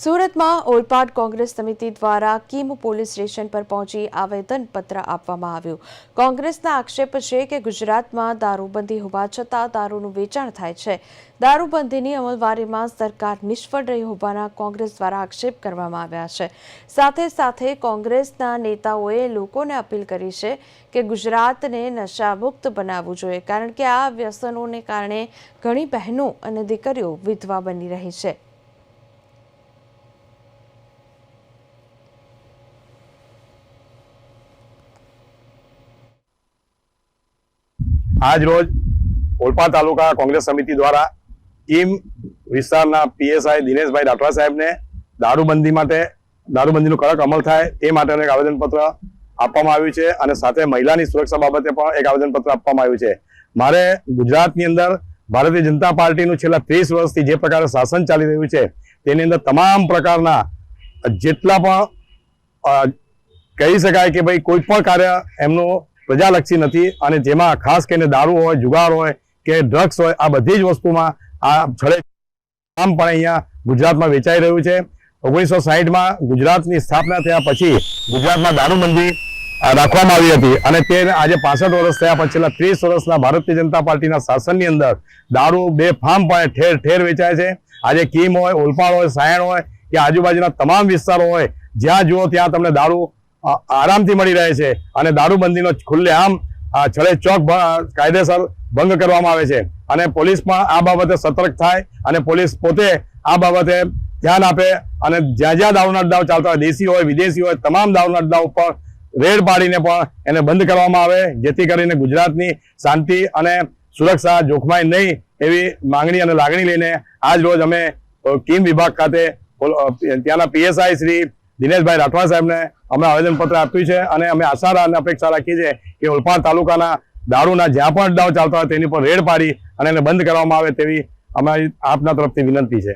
સુરતમાં ઓલપાડ કોંગ્રેસ સમિતિ દ્વારા કિમ પોલીસ સ્ટેશન પર પહોંચી આવેદનપત્ર આપવામાં આવ્યું. કોંગ્રેસના આક્ષેપ છે કે ગુજરાતમાં દારૂબંધી હોવા છતાં દારૂનું વેચાણ થાય છે. દારૂબંધીની અમલવારીમાં સરકાર નિષ્ફળ રહી હોવાના કોંગ્રેસ દ્વારા આક્ષેપ કરવામાં આવ્યા છે. સાથે સાથે કોંગ્રેસના નેતાઓએ લોકોને અપીલ કરી છે કે ગુજરાતને નશામુક્ત બનાવવું જોઈએ, કારણ કે આ વ્યસનોને કારણે ઘણી બહેનો અને દીકરીઓ વિધવા બની રહી છે. આજ રોજ ઓલપા તાલુકા કોંગ્રેસ સમિતિ દ્વારા કીમ વિસ્તારના પીએસઆઈ દિનેશભાઈ રાઠવા સાહેબને દારૂબંધી માટે, દારૂબંધીનો કડક અમલ થાય તે માટેનું એક આવેદનપત્ર આપવામાં આવ્યું છે અને સાથે મહિલાની સુરક્ષા બાબતે પણ એક આવેદનપત્ર આપવામાં આવ્યું છે. મારે ગુજરાતની અંદર ભારતીય જનતા પાર્ટીનું છેલ્લા ત્રીસ વર્ષથી જે પ્રકારે શાસન ચાલી રહ્યું છે, તેની અંદર તમામ પ્રકારના જેટલા પણ કહી શકાય કે ભાઈ કોઈ પણ કાર્ય એમનું પ્રજાલક્ષી નથી અને જેમાં ખાસ કરીને દારૂ હોય, જુગાર હોય કે ડ્રગ્સ હોય, આ બધી જ વસ્તુમાં આ છળે આમ પણ અહીંયા ગુજરાતમાં વેચાઈ રહ્યું છે. ઓગણીસો સાહીઠમાં ગુજરાતની સ્થાપના થયા પછી ગુજરાતમાં દારૂબંધી રાખવામાં આવી હતી અને તે આજે પાસઠ વર્ષ થયા પછી, છેલ્લા ત્રીસ વર્ષના ભારતીય જનતા પાર્ટીના શાસનની અંદર દારૂ બે ફાર્મ પણ ઠેર ઠેર વેચાય છે. આજે કીમ હોય, ઓલપાડ હોય, સાયણ હોય કે આજુબાજુના તમામ વિસ્તારો હોય, જ્યાં જુઓ ત્યાં તમને દારૂ આરામથી મળી રહે છે અને દારૂબંધીનો ખુલ્લેઆમ આ છળે ચોક કાયદેસર ભંગ કરવામાં આવે છે. અને પોલીસ પણ આ બાબતે સતર્ક થાય અને પોલીસ પોતે આ બાબતે ધ્યાન આપે અને જ્યાં જ્યાં દારૂના અડ્ડાઓ ચાલતા હોય, દેશી હોય, વિદેશી હોય, તમામ દારૂના અડ્ડાઓ પર રેડ પાડીને પણ એને બંધ કરવામાં આવે, જેથી કરીને ગુજરાતની શાંતિ અને સુરક્ષા જોખમાય નહીં એવી માંગણી અને લાગણી લઈને આજ રોજ અમે કીમ વિભાગ ખાતે ત્યાંના પીએસઆઈ શ્રી દિનેશભાઈ રાઠવા સાહેબને અમે આવેદનપત્ર આપ્યું છે અને અમે આશા અને અપેક્ષા રાખીએ છીએ કે ઓલપાડ તાલુકાના દારૂના જ્યાં પણ અડ્ડાઓ ચાલતા હોય તેની પર રેડ પાડી અને એને બંધ કરવામાં આવે તેવી અમારી આપના તરફથી વિનંતી છે.